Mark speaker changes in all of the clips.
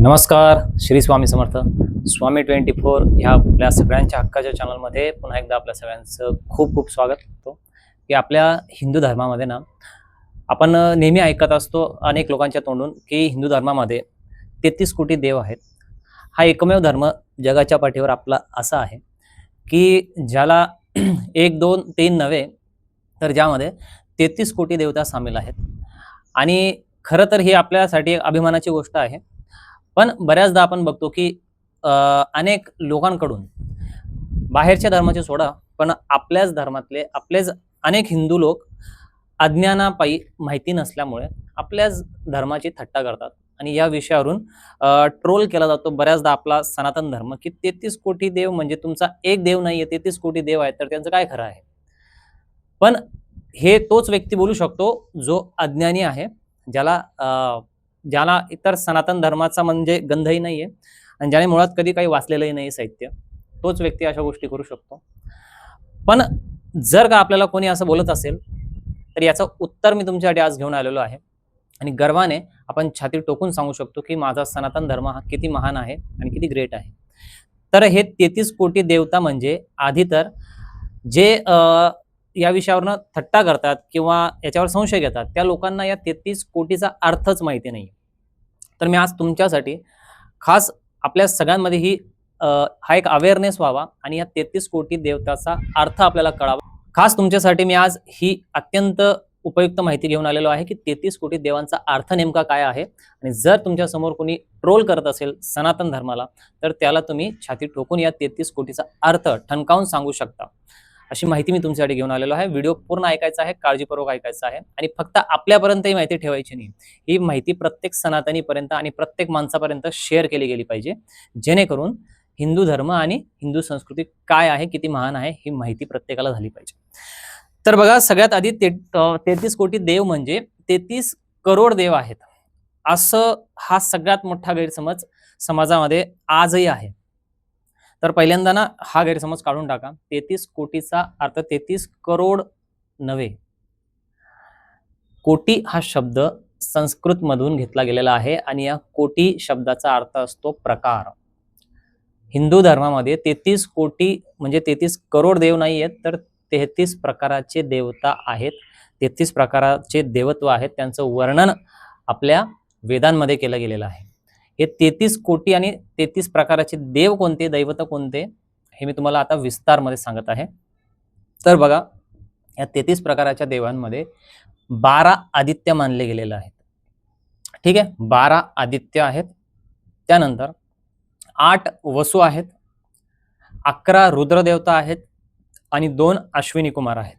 Speaker 1: नमस्कार Shri Swami Samarth. Swami twenty four ह्या आपल्या सगळ्यांच्या हक्काच्या चॅनलमध्ये पुन्हा एकदा आपल्या सगळ्यांचं खूप खूप स्वागत करतो. की आपल्या हिंदू धर्मामध्ये ना आपण नेहमी ऐकत असतो अनेक लोकांच्या तोंडून की हिंदू धर्मामध्ये तेहतीस कोटी देव आहेत. हा एकमेव धर्म जगाच्या पाठीवर आपला असा आहे की ज्याला एक दोन तीन नव्हे तर ज्यामध्ये तेहतीस कोटी देवता सामील आहेत. आणि खरं तर ही आपल्यासाठी एक अभिमानाची गोष्ट आहे. पण बऱ्याचदा आपण बघतो की अनेक लोकांकडून बाहेरच्या धर्माचे सोडा पण आपल्याच धर्मातले आपलेच अनेक हिंदू लोक अज्ञानापायी माहिती नसल्यामुळे आपल्याच धर्माची थट्टा करतात. आणि या विषयावरून ट्रोल केला जातो बऱ्याचदा आपला सनातन धर्म की तेहतीस कोटी देव म्हणजे तुमचा एक देव नाही आहे तेहतीस कोटी देव आहेत तर त्यांचं काय खरं आहे? पण हे तोच व्यक्ती बोलू शकतो जो अज्ञानी आहे ज्याला ज्याला इतर सनातन धर्माचा म्हणजे गंधही नाही आहे आणि ज्याने मुळात कधी काही वाचलेलंही नाही साहित्य तोच व्यक्ती अशा गोष्टी करू शकतो. पण जर का आपल्याला कोणी असं बोलत असेल तर याचं उत्तर मी तुमच्यासाठी आज घेऊन आलेलो आहे. आणि गर्वाने आपण छाती टोकून सांगू शकतो की माझा सनातन धर्म हा किती महान आहे आणि किती ग्रेट आहे. तर हे तेहतीस कोटी देवता म्हणजे आधी तर जे या विषयावरनं थट्टा करतात किंवा याच्यावर संशय घेतात त्या लोकांना या तेहतीस कोटीचा अर्थच माहिती नाही तर मी आज तुमच्यासाठी खास आपल्या सगळ्यांमध्ये ही हा एक अवेअरनेस व्हावा आणि या तेहतीस कोटी देवताचा अर्थ आपल्याला कळावा. खास तुमच्यासाठी मी आज ही अत्यंत उपयुक्त माहिती घेऊन आलेलो आहे की तेहतीस कोटी देवांचा अर्थ नेमका काय आहे आणि जर तुमच्यासमोर कोणी ट्रोल करत असेल सनातन धर्माला तर त्याला तुम्ही छाती ठोकून या तेहतीस कोटीचा अर्थ ठणकावून सांगू शकता. अशी माहिती मी तुमच्यासाठी घेऊन आलेलो आहे. व्हिडिओ पूर्ण ऐकायचा आहे काळजीपूर्वक ऐकायचा आहे. आणि फक्त आपल्यापर्यंत ही माहिती ठेवायची नाही. ही माहिती प्रत्येक सनातनीपर्यंत आणि प्रत्येक माणसापर्यंत शेअर केली गेली पाहिजे. जेणेकरून हिंदू धर्म आणि हिंदू संस्कृती काय आहे किती महान आहे ही माहिती प्रत्येकाला झाली पाहिजे. तर बघा सगळ्यात आधी ते तेहतीस कोटी देव म्हणजे तेहतीस करोड देव आहेत. असं हा सगळ्यात मोठा गैरसमज समाजामध्ये आजही आहे. तर पहिल्यांदा ना हा गैरसमज काढून टाका. तेहतीस कोटीचा अर्थ तेहतीस करोड नव्हे. कोटी हा शब्द संस्कृतमधून घेतला गेलेला आहे आणि या कोटी शब्दाचा अर्थ असतो प्रकार. हिंदू धर्मामध्ये तेहतीस कोटी म्हणजे तेहतीस करोड देव नाही आहेत तर तेहतीस प्रकाराचे देवता आहेत. तेहतीस प्रकाराचे देवत्व आहेत. त्यांचं वर्णन आपल्या वेदांमध्ये केलं गेलेलं आहे. हे तेहतीस कोटी आणि तेहतीस प्रकाराचे देव कोणते? दैवत कोणते? हे मी तुम्हाला आता विस्तारमध्ये सांगत आहे. तर बघा या तेहतीस प्रकाराच्या देवांमध्ये बारा आदित्य मानले गेलेले आहेत. ठीक आहे? बारा आदित्य आहेत. त्यानंतर आठ वसू आहेत. अकरा रुद्रदेवता आहेत. आणि दोन अश्विनी कुमार आहेत.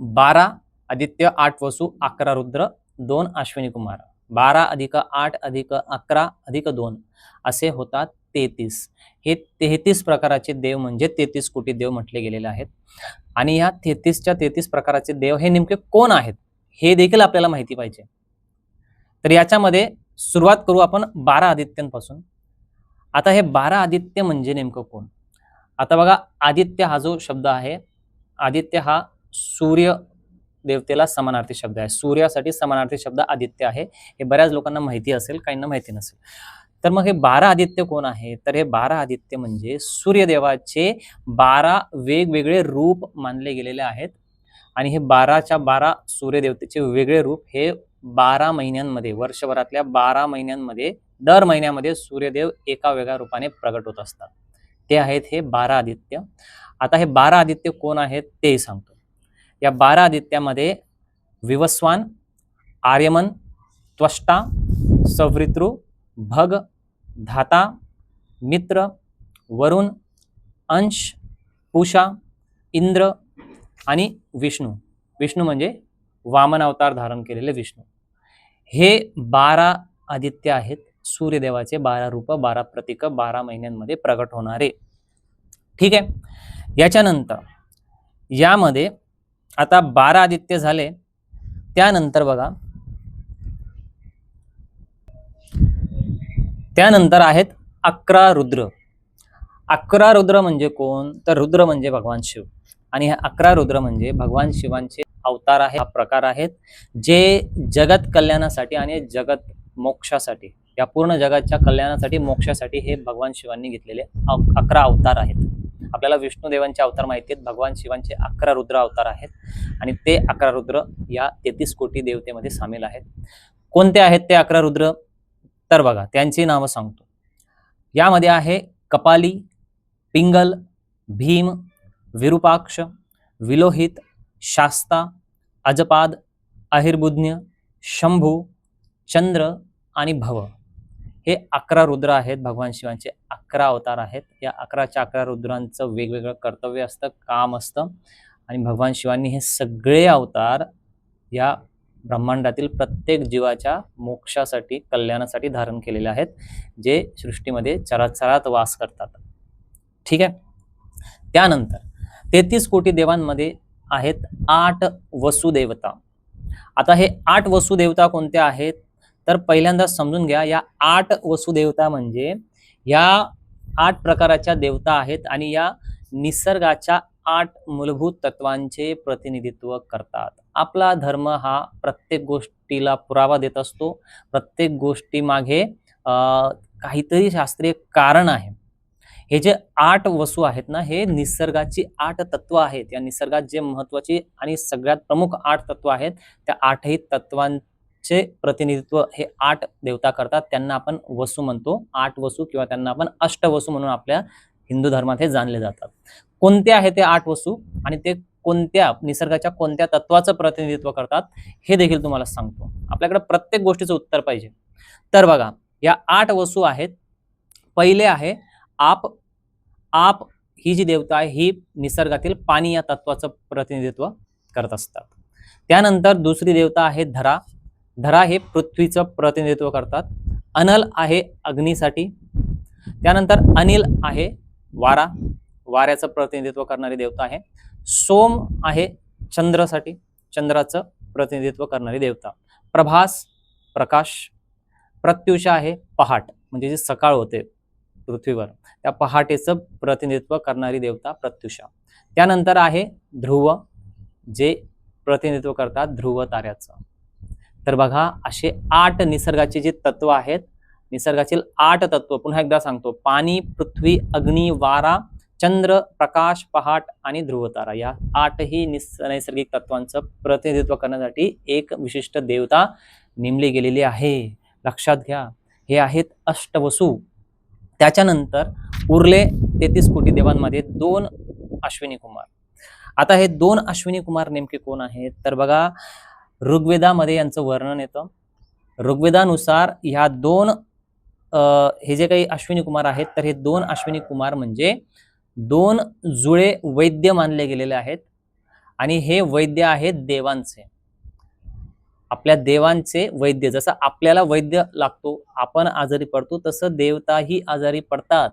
Speaker 1: बारा आदित्य आठ वसू अकरा रुद्र दोन अश्विनी कुमार. बारा अधिक आठ अधिक अकरा अधिक दोन असे होतात तेहतीस. हे तेहतीस प्रकाराचे देव म्हणजे तेहतीस कोटी देव म्हटले गेलेले आहेत. आणि ह्या तेहतीसच्या तेहतीस प्रकाराचे देव हे नेमके कोण आहेत? हे देखील आपल्याला माहिती पाहिजे. तर याच्यामध्ये सुरुवात करू आपण बारा आदित्यांपासून. आता हे बारा आदित्य म्हणजे नेमकं कोण? आता बघा आदित्य हा जो शब्द आहे आदित्य हा सूर्य देवतेला समानार्थी शब्द आहे. सूर्यासाठी समानार्थी शब्द आदित्य आहे. हे बऱ्याच लोकांना माहिती असेल काहींना माहिती नसेल. तर मग हे बारा आदित्य कोण आहे तर हे बारा आदित्य म्हणजे सूर्यदेवाचे बारा वेगवेगळे रूप मानले गेलेले आहेत. आणि हे बाराच्या बारा सूर्यदेवतेचे वेगळे रूप हे बारा महिन्यांमध्ये वर्षभरातल्या बारा महिन्यांमध्ये दर महिन्यामध्ये सूर्यदेव एका वेगळ्या रूपाने प्रगट होत असतात. ते आहेत हे बारा आदित्य. आता हे बारा आदित्य कोण आहेत? तेही सांगतो. या बारा आदित्यामध्ये विवस्वान आर्यमन त्वष्टा सवृतृ भग धाता मित्र वरुण अंश पूषा इंद्र आणि विष्णू. विष्णू म्हणजे वामन अवतार धारण केलेले विष्णू. हे बारा आदित्य आहेत. सूर्यदेवाचे बारा रूप बारा प्रतीक बारा महिन्यांमध्ये प्रगट होणारे. ठीक आहे? याच्यानंतर यामध्ये आता बारा आदित्य झाले. त्यानंतर बघा. त्यानंतर आहेत अकरा रुद्र. अकरा रुद्र म्हणजे कोण? तर रुद्र म्हणजे भगवान शिव. आणि हे अकरा रुद्र म्हणजे भगवान शिवांचे अवतार आहे हा प्रकार आहेत जे जगत कल्याणासाठी आणि जगत मोक्षासाठी या पूर्ण जगाच्या कल्याणासाठी मोक्षासाठी हे भगवान शिवांनी घेतलेले अकरा अवतार आहेत. आपल्याला विष्णुदेवांचे अवतार माहिती आहेत भगवान शिवांचे अकरा रुद्र अवतार आहेत आणि ते अकरा रुद्र या तेहतीस कोटी देवतेमध्ये सामील आहेत. कोणते आहेत ते अकरा रुद्र? तर बघा त्यांची नावं सांगतो. यामध्ये आहे कपाली पिंगल भीम विरूपाक्ष विलोहित शास्ता अजपाद अहिर्बुज्ञ शंभू चंद्र आणि भव. हे अकरा रुद्र आहेत भगवान शिवांचे अकरा अवतार आहेत. या अकराच्या अकरा रुद्रांचं वेगवेगळं कर्तव्य असतं काम असतं. आणि भगवान शिवांनी हे सगळे अवतार या ब्रह्मांडातील प्रत्येक जीवाच्या मोक्षासाठी कल्याणासाठी धारण केलेले आहेत जे सृष्टीमध्ये चराचरात वास करतात. ठीक आहे? त्यानंतर तेहतीस कोटी देवांमध्ये आहेत आठ वसुदेवता. आता हे आठ वसुदेवता कोणत्या आहेत? तर पहिल्यांदा समजून घ्या या आठ वसुदेवता म्हणजे या आठ प्रकाराच्या देवता आहेत आणि या निसर्गाच्या आठ मूलभूत तत्वांचे प्रतिनिधित्व करतात. आपला धर्म हा प्रत्येक गोष्टीला पुरावा देत असतो. प्रत्येक गोष्टीमागे काहीतरी शास्त्रीय कारण आहे. हे जे आठ वसू आहेत ना हे निसर्गाची आठ तत्व आहेत. या निसर्गात जे महत्वाची आणि सगळ्यात प्रमुख आठ तत्व आहेत त्या आठही तत्वां चे प्रतिनिधित्व हे आठ देवता करतात. त्यांना आपण वसू म्हणतो. आठ वसू किंवा त्यांना आपण अष्टवसू म्हणून आपल्या हिंदू धर्मात हे जाणले जातात. कोणते आहे ते आठ वसू? आणि ते कोणत्या निसर्गाच्या कोणत्या तत्वाचं प्रतिनिधित्व करतात? हे देखील तुम्हाला सांगतो. आपल्याकडे प्रत्येक गोष्टीचं उत्तर पाहिजे. तर बघा या आठ वसू आहेत. पहिले आहे आप आप ही जी देवता आहे ही निसर्गातील पाणी या तत्वाचं प्रतिनिधित्व करत असतात. त्यानंतर दुसरी देवता आहे धरा. धरा हे पृथ्वीचं प्रतिनिधित्व करतात. अनल आहे अग्नीसाठी. त्यानंतर अनिल आहे वारा. वाऱ्याचं प्रतिनिधित्व करणारी देवता आहे. सोम आहे चंद्रासाठी. चंद्राचं प्रतिनिधित्व करणारी देवता. प्रभास प्रकाश. प्रत्युषा आहे पहाट म्हणजे जी सकाळ होते पृथ्वीवर. त्या पहाटेचं प्रतिनिधित्व करणारी देवता प्रत्युषा. त्यानंतर आहे ध्रुव जे प्रतिनिधित्व करतात ध्रुव ताऱ्याचं. तर बघा असे आठ निसर्गाचे जे तत्व आहेत निसर्गातील आठ तत्व पुन्हा एकदा सांगतो पाणी पृथ्वी अग्नी वारा चंद्र प्रकाश पहाट आणि ध्रुवतारा या आठही निस नैसर्गिक तत्वांचं प्रतिनिधित्व करण्यासाठी एक विशिष्ट देवता नेमली गेलेली आहे. लक्षात घ्या हे आहेत अष्टवसू. त्याच्यानंतर उरले तेहतीस कोटी देवांमध्ये दोन अश्विनी कुमार. आता हे दोन अश्विनी कुमार नेमके कोण आहेत? तर बघा ऋग्वेदामध्ये यांचं वर्णन येतं. ऋग्वेदानुसार ह्या दोन हे जे काही अश्विनी कुमार आहेत तर हे दोन अश्विनी कुमार म्हणजे दोन जुळे वैद्य मानले गेलेले आहेत आणि हे वैद्य आहेत देवांचे. आपल्या देवांचे वैद्य जसं आपल्याला वैद्य लागतो आपण आजारी पडतो तसं देवताही आजारी पडतात.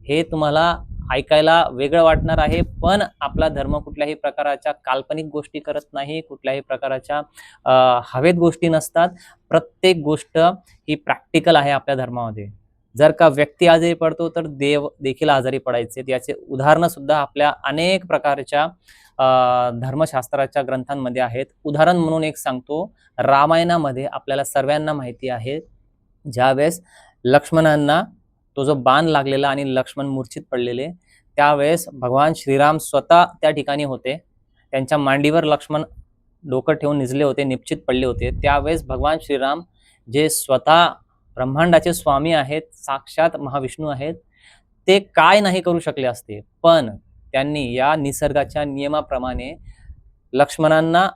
Speaker 1: हे तुम्हाला ऐकायला वेगळं वाटणार आहे पण आपला धर्म कुठल्याही प्रकाराच्या काल्पनिक गोष्टी करत नाही कुठल्याही प्रकाराच्या हवेत गोष्टी नसतात. प्रत्येक गोष्ट ही प्रॅक्टिकल आहे आपल्या धर्मामध्ये. जर का व्यक्ती आजारी पडतो तर देव देखील आजारी पडायचे. याचे उदाहरणं सुद्धा आपल्या अनेक प्रकारच्या धर्मशास्त्राच्या ग्रंथांमध्ये आहेत. उदाहरण म्हणून एक सांगतो. रामायणामध्ये आपल्याला सर्वांना माहिती आहे. ज्यावेळेस लक्ष्मणांना तो जो बाण लागलेला आणि लक्ष्मण मूर्छित पडलेले त्यावेळेस भगवान श्रीराम स्वतः त्या ठिकाणी होते. त्यांच्या मांडीवर लक्ष्मण डोकं ठेवून निजले होते निश्चित पडले होते. त्यावेळेस भगवान श्रीराम जे स्वतः ब्रह्मांडाचे स्वामी आहेत साक्षात महाविष्णू आहेत ते काय नाही करू शकले असते. पण त्यांनी या निसर्गाच्या नियमाप्रमाणे लक्ष्मणांना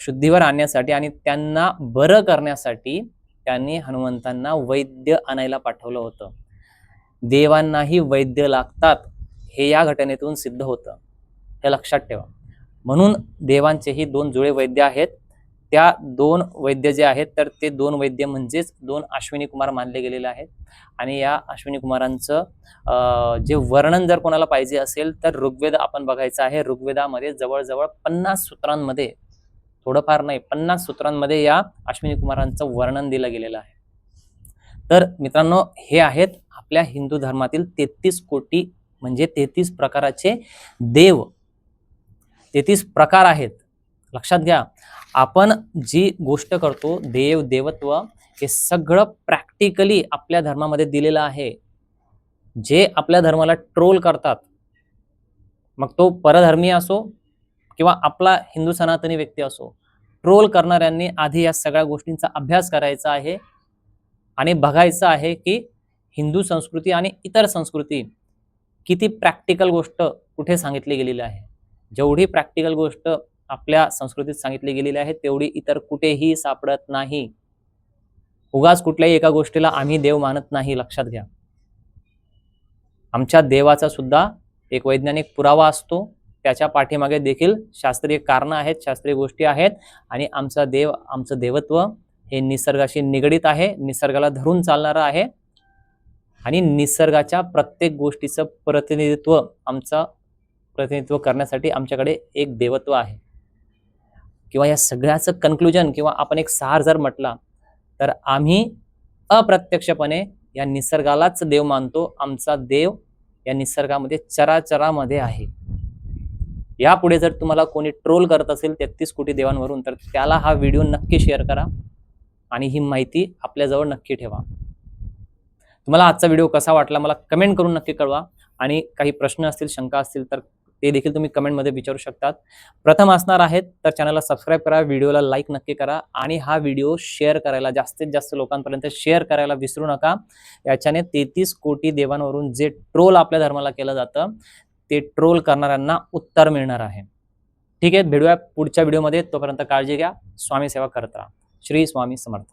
Speaker 1: शुद्धीवर आणण्यासाठी आणि त्यांना बरं करण्यासाठी त्यांनी हनुमंतांना वैद्य आणायला पाठवलं होतं. देवांनाही वैद्य लागतात हे या घटनेतून सिद्ध होतं. हे लक्षात ठेवा. म्हणून देवांचेही दोन जुळे वैद्य आहेत. त्या दोन वैद्य जे आहेत तर ते दोन वैद्य म्हणजेच दोन अश्विनी कुमार मानले गेलेले आहेत. आणि या अश्विनी कुमारांचं जे वर्णन जर कोणाला पाहिजे असेल तर ऋग्वेद आपण बघायचं आहे. ऋग्वेदामध्ये जवळजवळ पन्नास सूत्रांमध्ये थोडंफार नाही पन्नास सूत्रांमध्ये या अश्विनी कुमारांचं वर्णन दिलं गेलेलं आहे. तर मित्रांनो हे आहेत आपल्या हिंदू धर्मातील तेहतीस कोटी म्हणजे तेहतीस प्रकाराचे देव. तेहतीस प्रकार आहेत. लक्षात घ्या. आपण जी गोष्ट करतो देव देवत्व हे सगळं प्रॅक्टिकली आपल्या धर्मामध्ये दिलेलं आहे. जे आपल्या धर्माला ट्रोल करतात. मग तो परधर्मीय असो किंवा आपला हिंदू सनातनी व्यक्ती असो ट्रोल करणाऱ्यांनी आधी या सगळ्या गोष्टींचा अभ्यास करायचा आहे. आणि बघायचं आहे की हिंदू संस्कृती आणि इतर संस्कृती किती प्रॅक्टिकल गोष्ट कुठे सांगितली गेलेली आहे? जेवढी प्रॅक्टिकल गोष्ट आपल्या संस्कृतीत सांगितली गेलेली आहे तेवढी इतर कुठेही सापडत नाही. उगाच कुठल्याही एका गोष्टीला आम्ही देव मानत नाही लक्षात घ्या. आमच्या देवाचा सुद्धा एक वैज्ञानिक पुरावा असतो. त्याच्या पाठीमागे देखील शास्त्रीय कारणं आहेत शास्त्रीय गोष्टी आहेत आणि आमचा देव आमचं देवत्व हे निसर्गाशी निगडीत आहे निसर्गाला धरून चालणारं आहे. आणि निसर्गाच्या प्रत्येक गोष्टीचं प्रतिनिधित्व आमचं प्रतिनिधित्व करण्यासाठी आमच्याकडे एक देवत्व आहे. किंवा या सगळ्याचं कन्क्लुजन किंवा आपण एक सार जर म्हटला तर आम्ही अप्रत्यक्षपणे या निसर्गालाच देव मानतो. आमचा देव या निसर्गामध्ये चराचरामध्ये आहे. यापुढे जर तुम्हाला कोणी ट्रोल करत असेल तेहतीस कोटी देवांवरून तर त्याला हा व्हिडिओ नक्की शेअर करा आणि ही माहिती आपल्याजवळ नक्की ठेवा. तुम्हाला आजचा व्हिडिओ कसा वाटला मला कमेंट करून नक्की कळवा. आणि काही प्रश्न असतील शंका असतील तर ते देखील तुम्ही कमेंटमध्ये विचारू शकतात. प्रथम असणार आहेत तर चॅनलला सबस्क्राईब करा व्हिडिओला लाईक नक्की करा आणि हा व्हिडिओ शेअर करायला जास्तीत जास्त लोकांपर्यंत शेअर करायला विसरू नका. याच्याने तेहतीस कोटी देवांवरून जे ट्रोल आपल्या धर्माला केलं जातं ते ट्रोल करणाऱ्यांना उत्तर मिळणार आहे. ठीक आहे भेटूया पुढच्या व्हिडिओमध्ये तोपर्यंत काळजी घ्या. स्वामी सेवा करत राहा. श्री स्वामी समर्थ.